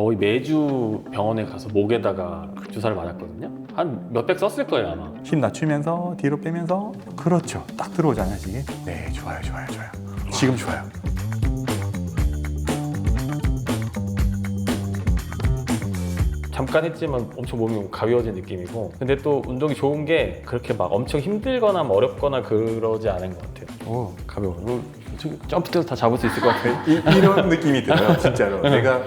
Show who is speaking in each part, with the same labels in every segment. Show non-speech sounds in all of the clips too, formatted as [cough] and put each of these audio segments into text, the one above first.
Speaker 1: 거의 매주 병원에 가서 목에다가 그 주사를 맞았거든요. 한 몇백 썼을 거예요 아마.
Speaker 2: 힘 낮추면서 뒤로 빼면서 그렇죠. 딱 들어오잖아요, 지금. 네, 좋아요, 좋아요, 좋아요. 지금 좋아요.
Speaker 1: 잠깐 했지만 엄청 몸이 가벼워진 느낌이고 근데 또 운동이 좋은 게 그렇게 막 엄청 힘들거나 뭐 어렵거나 그러지 않은 것 같아요
Speaker 2: 오,
Speaker 1: 가벼워 점프 때도 다 잡을 수 있을 것 같아요
Speaker 2: 이, 이런 느낌이 들어요, 진짜로. 내가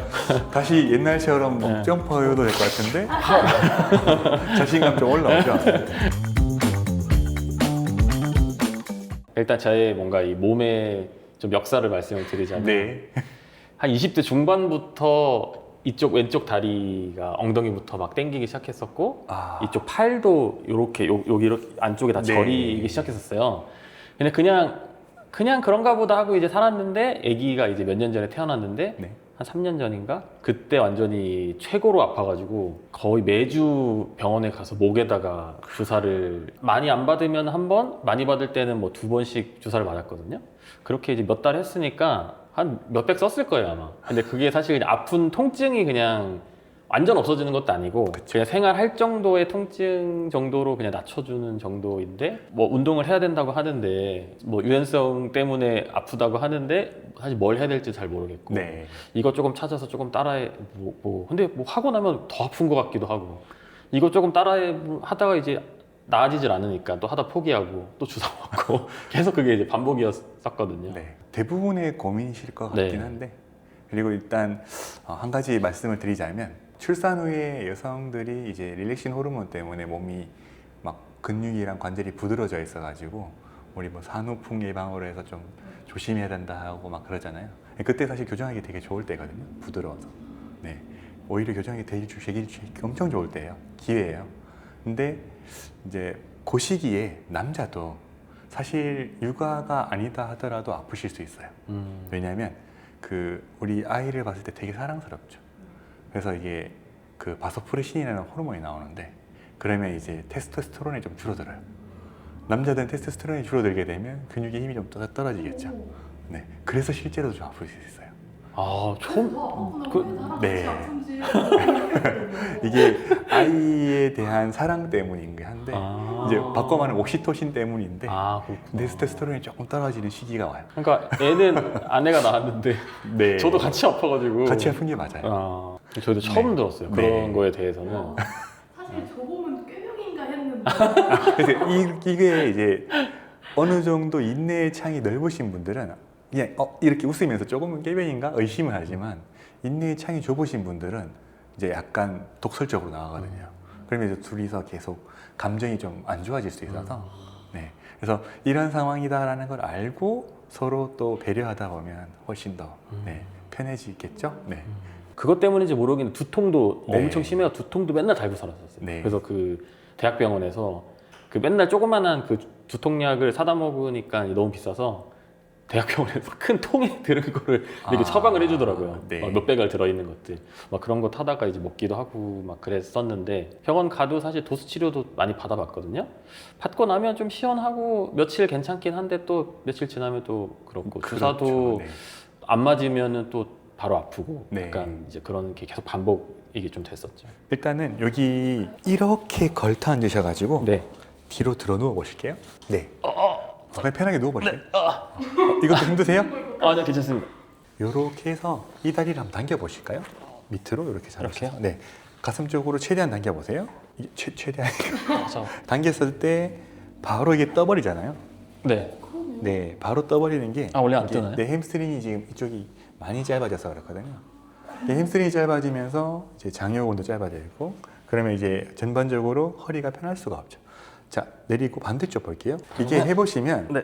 Speaker 2: 다시 옛날처럼 뭐
Speaker 1: 네.
Speaker 2: 점퍼해도 될 것 같은데 [laughs] 자신감 좀 올라오죠.
Speaker 1: 일단 제 뭔가 이 몸의 좀 역사를 말씀을 드리자면
Speaker 2: 네.
Speaker 1: 한 20대 중반부터 이쪽 왼쪽 다리가 엉덩이부터 막 당기기 시작했었고
Speaker 2: 아,
Speaker 1: 이쪽 팔도 요렇게 요, 여기 이렇게 안쪽에 다
Speaker 2: 네.
Speaker 1: 저리기 시작했었어요. 근데 그냥 그냥 그런가 보다 하고 이제 살았는데 아기가 이제 몇 년 전에 태어났는데
Speaker 2: 네.
Speaker 1: 한 3년 전인가 그때 완전히 최고로 아파가지고 거의 매주 병원에 가서 목에다가 주사를 많이 안 받으면 한 번, 많이 받을 때는 뭐 두 번씩 주사를 맞았거든요. 그렇게 이제 몇 달 했으니까 한 몇백 썼을 거예요 아마. 근데 그게 사실 아픈 통증이 그냥 완전 없어지는 것도 아니고 그냥 생활할 정도의 통증 정도로 그냥 낮춰주는 정도인데 뭐 운동을 해야 된다고 하는데 뭐 유연성 때문에 아프다고 하는데 사실 뭘 해야 될지 잘 모르겠고
Speaker 2: 네.
Speaker 1: 이거 조금 찾아서 조금 따라해 뭐, 뭐 근데 뭐 하고 나면 더 아픈 것 같기도 하고 이거 조금 따라해 하다가 이제 나아지질 않으니까 또 하다 포기하고 또 주사 맞고 [laughs] 계속 그게 이제 반복이었었거든요.
Speaker 2: 네. 대부분의 고민이실 것
Speaker 1: 네.
Speaker 2: 같긴 한데 그리고 일단 어, 한 가지 말씀을 드리자면 출산 후에 여성들이 이제 릴렉신 호르몬 때문에 몸이 막 근육이랑 관절이 부드러져 있어가지고 우리 뭐 산후풍 예방으로 해서 좀 조심해야 된다 하고 막 그러잖아요. 그때 사실 교정하기 되게 좋을 때거든요. 부드러워서. 네. 오히려 교정하기 되게 주- 되게 주- 엄청 좋을 때예요. 기회예요. 근데 이제 그 시기에 남자도 사실 육아가 아니다 하더라도 아프실 수 있어요.
Speaker 1: 음,
Speaker 2: 왜냐하면 그 우리 아이를 봤을 때 되게 사랑스럽죠. 그래서 이게 그 바소프레신이라는 호르몬이 나오는데 그러면 이제 테스토스테론이 좀 줄어들어요. 남자들은 테스토스테론이 줄어들게 되면 근육의 힘이 좀 떨- 떨어지겠죠. 네, 그래서 실제로도 좀 아플 수 있어요.
Speaker 1: 아 처음 그-
Speaker 2: 네. 이게 아이에 대한 사랑 때문인 게 한데
Speaker 1: 아.
Speaker 2: 이제 바꿔 말하면 옥시토신 때문인데
Speaker 1: 아 그렇구나.
Speaker 2: 테스토스테론이 조금 떨어지는 시기가 와요.
Speaker 1: 그러니까 애는 아내가 낳았는데 [laughs]
Speaker 2: 네,
Speaker 1: 저도 같이 아파가지고
Speaker 2: 같이 아픈 게 맞아요.
Speaker 1: 아, 저희도 처음
Speaker 2: 네.
Speaker 1: 들었어요
Speaker 2: 네.
Speaker 1: 그런 거에 대해서는
Speaker 3: 어, [laughs] 사실 저 보면 꾀병인가 했는데
Speaker 2: 그래서 이, 이게 이제 어느 정도 인내의 창이 넓으신 분들은 그냥 어, 이렇게 웃으면서 조금은 깨변인가 의심을 하지만 인내의 창이 좁으신 분들은 이제 약간 독설적으로 나가거든요. 그러면 이제 둘이서 계속 감정이 좀 안 좋아질 수 있어서 네. 그래서 이런 상황이다라는 걸 알고 서로 또 배려하다 보면 훨씬 더 네, 편해지겠죠. 네.
Speaker 1: 그것 때문인지 모르겠는데 두통도
Speaker 2: 네.
Speaker 1: 엄청 심해서 두통도 맨날 달고 살았었어요.
Speaker 2: 네.
Speaker 1: 그래서 그 대학병원에서 그 맨날 조그만한 그 두통약을 사다 먹으니까 너무 비싸서 대학병원에서 [laughs] 큰 통에 들은 거를 이렇게
Speaker 2: 아,
Speaker 1: 처방을 해주더라고요.
Speaker 2: 네.
Speaker 1: 막 몇백 알 들어있는 것들. 막 그런 거 타다가 이제 먹기도 하고 막 그랬었는데 병원 가도 사실 도수 치료도 많이 받아봤거든요. 받고 나면 좀 시원하고 며칠 괜찮긴 한데 또 며칠 지나면 또 그렇고 주사도
Speaker 2: 그렇죠. 네.
Speaker 1: 안 맞으면은 또 바로 아프고
Speaker 2: 네.
Speaker 1: 약간 이제 그런 게 계속 반복이 좀 됐었죠.
Speaker 2: 일단은 여기 이렇게 걸터 앉으셔가지고
Speaker 1: 네.
Speaker 2: 뒤로 들어 누워 보실게요. 네. 그냥 편하게 누워 보세요. 어, 이것도 힘드세요?
Speaker 1: 아, 네, 괜찮습니다.
Speaker 2: 이렇게 해서 이 다리를 한번 당겨 보실까요? 밑으로 이렇게 잡으세요.
Speaker 1: 이렇게요?
Speaker 2: 네. 가슴 쪽으로 최대한 당겨 보세요. 이게 최, 최대한
Speaker 1: 그래서 [laughs]
Speaker 2: 당겼을 때 바로 이게 떠버리잖아요.
Speaker 1: 네.
Speaker 2: 네, 바로 떠버리는 게
Speaker 1: 아, 원래 안
Speaker 2: 이게
Speaker 1: 뜨나요?
Speaker 2: 내 햄스트링이 지금 이쪽이 많이 짧아져서 그렇거든요. 이 햄스트링이 짧아지면서 이제 장요근도 짧아져 있고 그러면 이제 전반적으로 허리가 편할 수가 없죠. 자 내리고 반대쪽 볼게요. 이게 해보시면
Speaker 1: 네.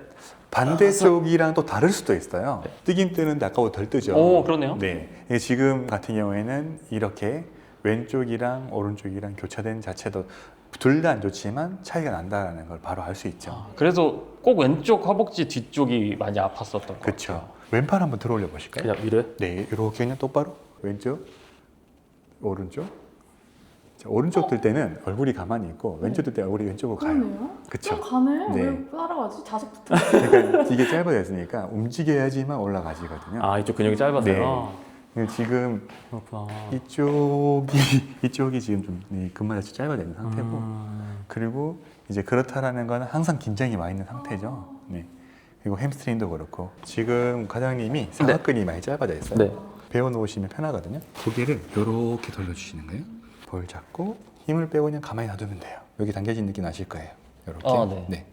Speaker 2: 반대쪽이랑 또 다를 수도 있어요. 뜨긴 뜨는데 아까보다 덜 뜨죠.
Speaker 1: 오, 그러네요.
Speaker 2: 네. 이게 지금 같은 경우에는 이렇게 왼쪽이랑 오른쪽이랑 교차된 자체도 둘 다 안 좋지만 차이가 난다라는 걸 바로 알 수 있죠.
Speaker 1: 아, 그래서 꼭 왼쪽 허벅지 뒤쪽이 많이 아팠었던 것
Speaker 2: 그렇죠.
Speaker 1: 같아요.
Speaker 2: 왼팔 한번 들어 올려 보실까요?
Speaker 1: 그냥 위로.
Speaker 2: 네, 이렇게 그냥 똑바로 왼쪽, 오른쪽. 자, 오른쪽 들 때는 얼굴이 가만히 있고 왼쪽 들 때 얼굴이 왼쪽으로 가요.
Speaker 3: 그러네요.
Speaker 2: 그쵸.
Speaker 3: 좀 가네.
Speaker 2: 네.
Speaker 3: 왜 따라가지? 자석부터.
Speaker 2: 그러니까 이게 짧아졌으니까 움직여야지만 올라가지거든요.
Speaker 1: 아, 이쪽 근육이 짧아서요.
Speaker 2: 네. 지금
Speaker 1: 그렇구나.
Speaker 2: 이쪽이 [laughs] 이쪽이 지금 좀 네, 짧아져 있는 상태고
Speaker 1: 음.
Speaker 2: 그리고 이제 그렇다라는 건 항상 긴장이 와 있는 상태죠. 네. 그리고 햄스트링도 그렇고 지금 과장님이 사각근이 많이 짧아져 있어요.
Speaker 1: 네.
Speaker 2: 배워 놓으시면 편하거든요. 고개를 이렇게 돌려주시는 거예요. 볼 잡고 힘을 빼고 그냥 가만히 놔두면 돼요. 여기 당겨진 느낌 나실 거예요. 이렇게.
Speaker 1: 아, 네.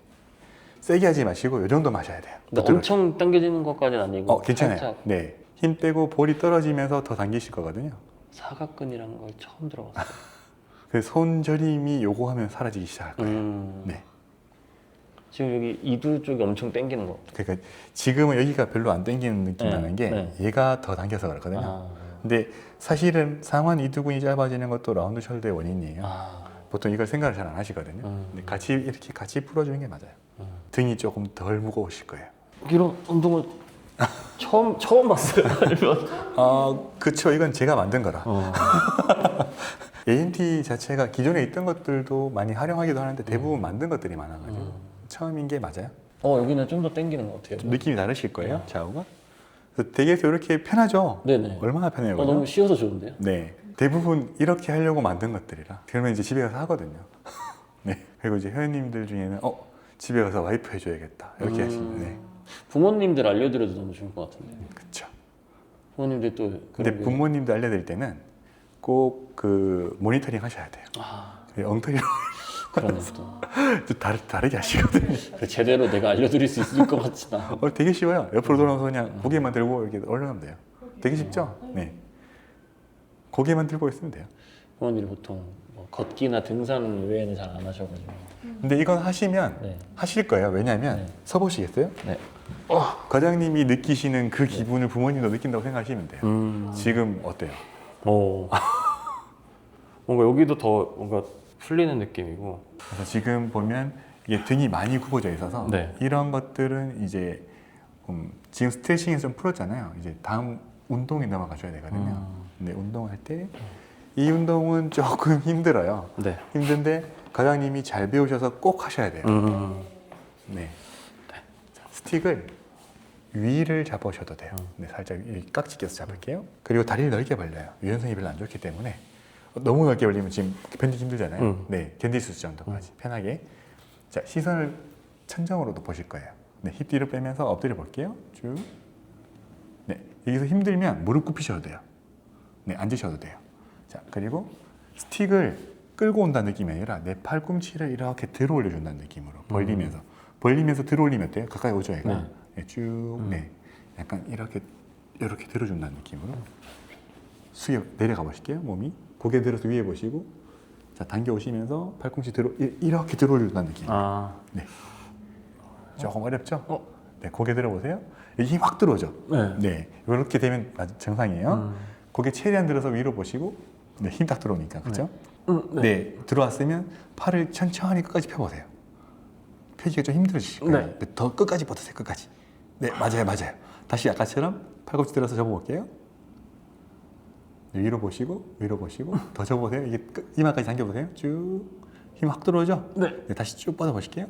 Speaker 2: 세게 하지 마시고 이 정도 마셔야 돼요.
Speaker 1: 근데
Speaker 2: 부드럽게.
Speaker 1: 엄청 당겨지는 것까지는 아니고
Speaker 2: 어 괜찮아요.
Speaker 1: 살짝
Speaker 2: 네. 힘 빼고 볼이 떨어지면서 더 당기실 거거든요.
Speaker 1: 사각근이라는 걸 처음 들어봤어요. [laughs]
Speaker 2: 그 손저림이 요거 하면 사라지기 시작할 거예요.
Speaker 1: 음.
Speaker 2: 네.
Speaker 1: 지금 여기 이두 쪽이 엄청 당기는 것 같아요.
Speaker 2: 그러니까 지금은 여기가 별로 안 당기는 느낌
Speaker 1: 네,
Speaker 2: 나는 게
Speaker 1: 네.
Speaker 2: 얘가 더 당겨서 그렇거든요.
Speaker 1: 아.
Speaker 2: 근데 사실은 상완 이두근이 짧아지는 것도 라운드 숄더의 원인이에요.
Speaker 1: 아.
Speaker 2: 보통 이걸 생각을 잘 안 하시거든요.
Speaker 1: 음.
Speaker 2: 근데 같이 이렇게 같이 풀어주는 게 맞아요.
Speaker 1: 음.
Speaker 2: 등이 조금 덜 무거우실 거예요.
Speaker 1: 이런 운동을 [laughs] 처음 처음 봤어요. [laughs]
Speaker 2: 아, 그쵸. 이건 제가 만든 거라.
Speaker 1: 어. [laughs]
Speaker 2: ANT 자체가 기존에 있던 것들도 많이 활용하기도 하는데 대부분 만든 것들이 많아가지고
Speaker 1: 음.
Speaker 2: 처음인 게 맞아요.
Speaker 1: 어 여기는 좀 더 당기는 것 같아요.
Speaker 2: 좀 느낌이 다르실 거예요. 좌우가. 그래서 되게서 이렇게 편하죠.
Speaker 1: 네네.
Speaker 2: 얼마나 편해요.
Speaker 1: 어,
Speaker 2: 그죠?
Speaker 1: 너무 쉬워서 좋은데요?
Speaker 2: 네. 대부분 이렇게 하려고 만든 것들이라. 그러면 이제 집에 가서 하거든요. [laughs] 네. 그리고 이제 회원님들 중에는 어 집에 가서 와이프 해줘야겠다 이렇게
Speaker 1: 음.
Speaker 2: 하시는. 네.
Speaker 1: 부모님들 알려드려도 너무 좋을 것 같은데.
Speaker 2: 그렇죠.
Speaker 1: 부모님들 또
Speaker 2: 근데
Speaker 1: 게-
Speaker 2: 부모님도 알려드릴 때는 꼭 그 모니터링 하셔야 돼요.
Speaker 1: 아
Speaker 2: 그리고 엉터리로
Speaker 1: 그러네 또.
Speaker 2: 좀 다르, 다르게 하시거든요.
Speaker 1: 그 제대로 내가 알려드릴 수 있을 것 같진 않아.
Speaker 2: 어, 되게 쉬워요. 옆으로 돌아서 그냥 고개만 들고 이렇게 올려놓으면 돼요. 되게 쉽죠? 네. 고개만 들고 있으면 돼요.
Speaker 1: 부모님이 보통 뭐 걷기나 등산 외에는 잘 안 하셔가지고.
Speaker 2: 근데 이건 하시면
Speaker 1: 네.
Speaker 2: 하실 거예요. 왜냐하면
Speaker 1: 네.
Speaker 2: 서보시겠어요?
Speaker 1: 네.
Speaker 2: 과장님이 느끼시는 그 기분을 부모님도 느낀다고 생각하시면 돼요.
Speaker 1: 음.
Speaker 2: 지금 어때요?
Speaker 1: 어. [laughs] 뭔가 여기도 더 뭔가 풀리는 느낌이고.
Speaker 2: 그래서 지금 보면 이게 등이 많이 굽어져 있어서
Speaker 1: 네.
Speaker 2: 이런 것들은 이제 음, 지금 스트레칭에서 좀 풀었잖아요. 이제 다음 운동에 넘어가셔야 되거든요.
Speaker 1: 음.
Speaker 2: 근데 운동을 할때 이 운동은 [laughs] 조금 힘들어요.
Speaker 1: 네.
Speaker 2: 힘든데 과장님이 잘 배우셔서 꼭 하셔야 돼요.
Speaker 1: 음.
Speaker 2: 네. 자, 스틱을 위를 잡으셔도 돼요.
Speaker 1: 음.
Speaker 2: 네, 살짝 이 깍지 껴서 잡을게요. 그리고 다리를 넓게 벌려요. 유연성이 별로 안 좋기 때문에 너무 넓게 벌리면 지금 견디기 힘들잖아요.
Speaker 1: 음.
Speaker 2: 네, 견딜 수 있을 정도까지 편하게. 자, 시선을 천정으로도 보실 거예요. 네, 힙 뒤로 빼면서 엎드려 볼게요. 쭉. 네, 여기서 힘들면 무릎 굽히셔도 돼요. 네, 앉으셔도 돼요. 자, 그리고 스틱을 끌고 온다는 느낌이 아니라 내 팔꿈치를 이렇게 들어 올려준다는 느낌으로 벌리면서 벌리면서 들어 올리면 어때요? 가까이 오죠, 얘가.
Speaker 1: 네.
Speaker 2: 네, 쭉, 네, 약간 이렇게 이렇게 들어준다는 느낌으로 숙여 내려가 보실게요, 몸이 고개 들어서 위에 보시고, 자 당겨 오시면서 팔꿈치 들어 이- 이렇게 들어 올려준다는 느낌.
Speaker 1: 아.
Speaker 2: 네, 조금 어렵죠?
Speaker 1: 어.
Speaker 2: 네, 고개 들어 보세요. 여기 힘확 들어오죠.
Speaker 1: 네.
Speaker 2: 네, 이렇게 되면 아주 정상이에요.
Speaker 1: 음.
Speaker 2: 고개 최대한 들어서 위로 보시고, 네, 힘 딱 들어오니까 그렇죠?
Speaker 1: 음,
Speaker 2: 네. 들어왔으면 팔을 천천히 끝까지 펴보세요. 펴기가 좀 힘들으실 거예요.
Speaker 1: 네.
Speaker 2: 더 끝까지 뻗으세요. 끝까지. 네, 맞아요, 맞아요. 다시 아까처럼 팔꿈치 들어서 접어볼게요. 네, 위로 보시고, 위로 보시고, [laughs] 더 접어보세요. 이게 끝, 이마까지 당겨보세요. 쭉. 힘 확 들어오죠?
Speaker 1: 네.
Speaker 2: 다시 쭉 뻗어 보실게요.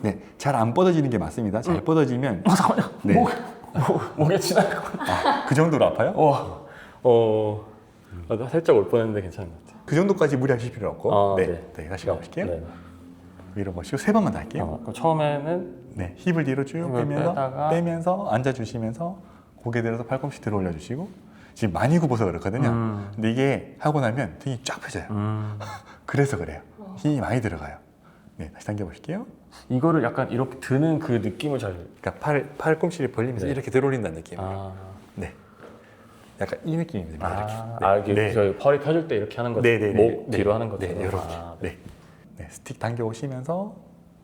Speaker 2: 네, 잘 안 뻗어지는 게 맞습니다. 잘 뻗어지면
Speaker 1: 어 잠깐만요.
Speaker 2: 네.
Speaker 1: 목, 목 목에 지나갈 것 같아.
Speaker 2: 아, 그 정도로 아파요?
Speaker 1: 어. 어. 아, 나 살짝 올 뻔했는데 괜찮은 것 같아.
Speaker 2: 그 정도까지 무리하실 필요 없고,
Speaker 1: 아,
Speaker 2: 네,
Speaker 1: 네.
Speaker 2: 네, 다시 가보실게요.
Speaker 1: 네.
Speaker 2: 위로 보시고 세 번만 더 할게요.
Speaker 1: 어, 그럼 처음에는
Speaker 2: 네, 힙을 뒤로 쭉 빼면서
Speaker 1: 빼다가
Speaker 2: 빼면서 앉아주시면서 고개 들어서 팔꿈치 들어 올려주시고 지금 많이 굽어서 그렇거든요.
Speaker 1: 음.
Speaker 2: 근데 이게 하고 나면 등이 쫙 펴져요.
Speaker 1: 음. [laughs]
Speaker 2: 그래서 그래요. 힘이 많이 들어가요. 네, 다시 당겨 보실게요.
Speaker 1: 이거를 약간 이렇게 드는 그 느낌을 잘.
Speaker 2: 그러니까 팔 팔 꿈치를 벌리면서
Speaker 1: 네.
Speaker 2: 이렇게 들어 올린다는 느낌.
Speaker 1: 아.
Speaker 2: 네, 약간 이 느낌입니다.
Speaker 1: 아,
Speaker 2: 이렇게.
Speaker 1: 아 이게
Speaker 2: 네.
Speaker 1: 저희 펄이 펴질 때 이렇게 하는 거죠.
Speaker 2: 네, 네, 네.
Speaker 1: 목
Speaker 2: 네.
Speaker 1: 뒤로 하는 거죠.
Speaker 2: 네, 이렇게.
Speaker 1: 아,
Speaker 2: 네. 네, 스틱 당겨 오시면서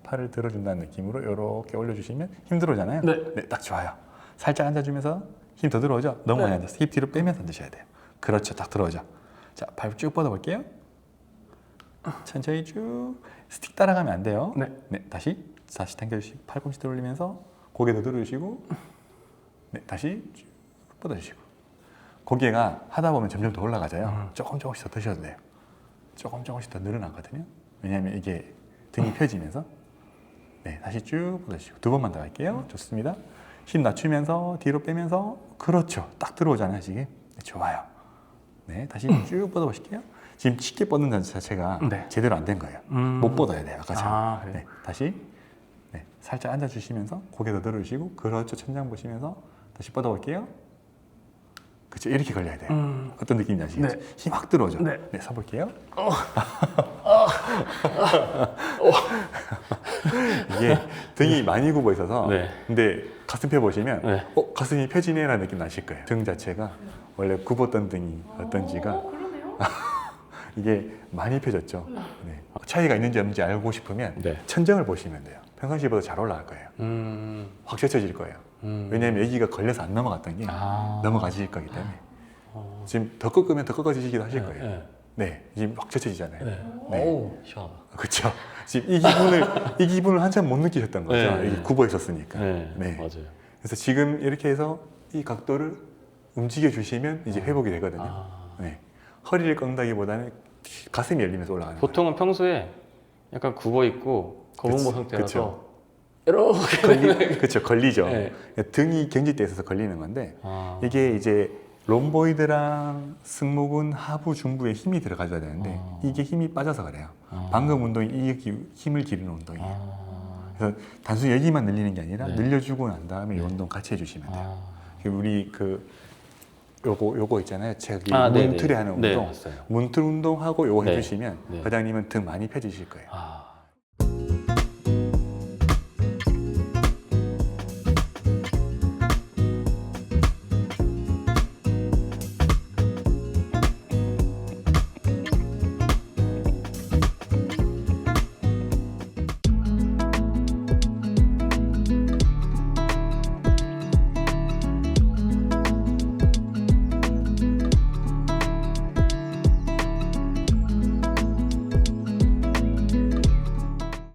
Speaker 2: 팔을 들어준다는 느낌으로 이렇게 올려주시면 힘 들어오잖아요.
Speaker 1: 네.
Speaker 2: 딱 좋아요. 살짝 앉아주면서 힘 더 들어오죠. 너무 많이
Speaker 1: 네.
Speaker 2: 앉아서 힙 뒤로 빼면서 앉으셔야 돼요. 그렇죠, 딱 들어오죠. 자, 발 쭉 뻗어 볼게요. 천천히 쭉 스틱 따라가면 안 돼요.
Speaker 1: 네.
Speaker 2: 다시 다시 당겨주시고 팔꿈치 들어올리면서 고개 더 들어주시고, 네, 다시 쭉 뻗어주시고. 고개가 하다 보면 점점 더 올라가져요.
Speaker 1: 음.
Speaker 2: 조금 조금씩 더 드셔도 돼요. 조금 조금씩 더 늘어나거든요. 왜냐하면 이게 등이 펴지면서 네 다시 쭉 뻗어주시고 두 번만 더 할게요. 좋습니다. 힘 낮추면서 뒤로 빼면서 그렇죠. 딱 들어오잖아요, 지금. 네, 좋아요. 네, 다시 쭉 뻗어 보실게요. 지금 쉽게 뻗는 자- 자체가
Speaker 1: 네.
Speaker 2: 제대로 안 된 거예요.
Speaker 1: 음.
Speaker 2: 못 뻗어야 돼요, 아까처럼.
Speaker 1: 아?
Speaker 2: 네, 다시 네, 살짝 앉아 주시면서 고개 더 들어주시고 그렇죠. 천장 보시면서 다시 뻗어 볼게요. 그렇죠. 이렇게 걸려야 돼요.
Speaker 1: 음.
Speaker 2: 어떤 느낌인지 아시겠죠?
Speaker 1: 네.
Speaker 2: 힘확 들어오죠?
Speaker 1: 네.
Speaker 2: 네, 서볼게요. [laughs] 이게 등이 많이 굽어 있어서
Speaker 1: 네.
Speaker 2: 근데 가슴 펴 보시면
Speaker 1: 네.
Speaker 2: 어, 가슴이 펴지네 라는 느낌 나실 거예요. 등 자체가 원래 굽었던 등이 어떤지가
Speaker 3: 어, 그러네요. [laughs]
Speaker 2: 이게 많이 펴졌죠. 네. 차이가 있는지 없는지 알고 싶으면
Speaker 1: 네.
Speaker 2: 천정을 보시면 돼요. 평상시보다 잘 올라갈 거예요.
Speaker 1: 음.
Speaker 2: 확 젖혀질 거예요.
Speaker 1: 음.
Speaker 2: 왜냐하면 여기가 걸려서 안 넘어갔던 게
Speaker 1: 아.
Speaker 2: 넘어가질 거기 때문에
Speaker 1: 어.
Speaker 2: 지금 더 꺾으면 더 꺾어지기도 하실 거예요.
Speaker 1: 네.
Speaker 2: 네, 지금 확 젖혀지잖아요.
Speaker 1: 네.
Speaker 2: 네.
Speaker 1: 오, 시원하다.
Speaker 2: 그렇죠. 지금 이 기분을 이 기분을 한참 못 느끼셨던 거죠.
Speaker 1: 네.
Speaker 2: 이게 굽어 있었으니까.
Speaker 1: 네.
Speaker 2: 네.
Speaker 1: 맞아요.
Speaker 2: 그래서 지금 이렇게 해서 이 각도를 움직여 주시면 이제 회복이 되거든요.
Speaker 1: 아.
Speaker 2: 네. 허리를 꺾다기보다는 가슴이 열리면서 올라가는 거예요.
Speaker 1: 보통은 평소에 약간 굽어 있고 거북목 상태라서
Speaker 2: 그쵸.
Speaker 1: 이렇게
Speaker 2: 걸리, 그렇죠. 걸리죠.
Speaker 1: 네.
Speaker 2: 등이 경직돼 있어서 걸리는 건데
Speaker 1: 아.
Speaker 2: 이게 이제 롬보이드랑 승모근 하부 중부에 힘이 들어가줘야 되는데
Speaker 1: 아.
Speaker 2: 이게 힘이 빠져서 그래요.
Speaker 1: 아.
Speaker 2: 방금 운동이 이 기- 힘을 기르는 운동이에요.
Speaker 1: 아.
Speaker 2: 그래서 단순히 여기만 늘리는 게 아니라
Speaker 1: 네.
Speaker 2: 늘려주고 난 다음에 이
Speaker 1: 네.
Speaker 2: 운동 같이 해주시면 돼요.
Speaker 1: 아.
Speaker 2: 우리 그 요거 요거 있잖아요. 저기
Speaker 1: 아, 네네.
Speaker 2: 문틀에 하는
Speaker 1: 네,
Speaker 2: 운동.
Speaker 1: 봤어요.
Speaker 2: 문틀 운동하고 요거
Speaker 1: 네.
Speaker 2: 해주시면
Speaker 1: 네.
Speaker 2: 과장님은 등 많이 펴지실 거예요.
Speaker 1: 아.